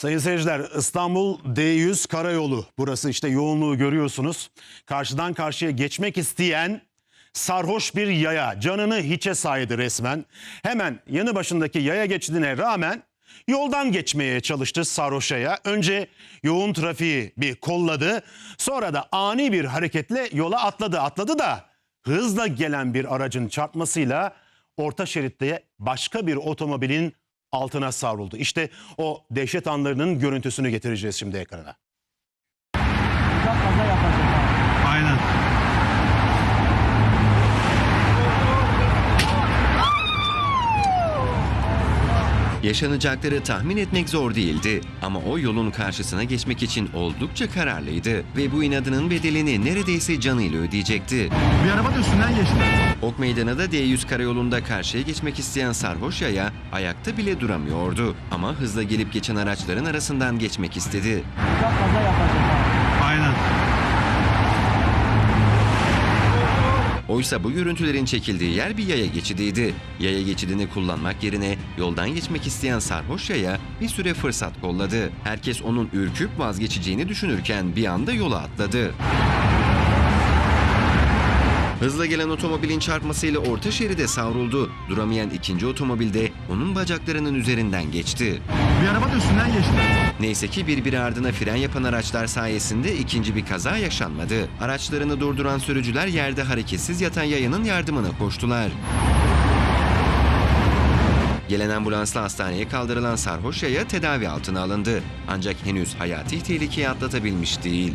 Sayın seyirciler İstanbul D100 karayolu burası işte yoğunluğu görüyorsunuz. Karşıdan karşıya geçmek isteyen sarhoş bir yaya canını hiçe saydı resmen. Hemen yanı başındaki yaya geçidine rağmen yoldan geçmeye çalıştı sarhoş yaya. Önce yoğun trafiği bir kolladı sonra da ani bir hareketle yola atladı. Atladı da hızla gelen bir aracın çarpmasıyla orta şeritte başka bir otomobilin altına savruldu. İşte o dehşet anlarının görüntüsünü getireceğiz şimdi ekrana. kaza yapacak. Aynen. Yaşanacakları tahmin etmek zor değildi ama o yolun karşısına geçmek için oldukça kararlıydı ve bu inadının bedelini neredeyse canıyla ödeyecekti. Bir araba da üstünden geçti. Ok Meydanı da D100 karayolunda karşıya geçmek isteyen sarhoş yaya ayakta bile duramıyordu ama hızla gelip geçen araçların arasından geçmek istedi. kaza yapacak. Oysa bu görüntülerin çekildiği yer bir yaya geçidiydi. Yaya geçidini kullanmak yerine yoldan geçmek isteyen sarhoş yaya bir süre fırsat kolladı. Herkes onun ürküp vazgeçeceğini düşünürken bir anda yola atladı. Hızla gelen otomobilin çarpmasıyla orta şeride savruldu. Duramayan ikinci otomobil de onun bacaklarının üzerinden geçti. Bir araba da üstünden geçti. Neyse ki birbiri ardına fren yapan araçlar sayesinde ikinci bir kaza yaşanmadı. Araçlarını durduran sürücüler yerde hareketsiz yatan yayanın yardımına koştular. Gelen ambulansla hastaneye kaldırılan sarhoş yaya tedavi altına alındı. Ancak henüz hayati tehlikeyi atlatabilmiş değil.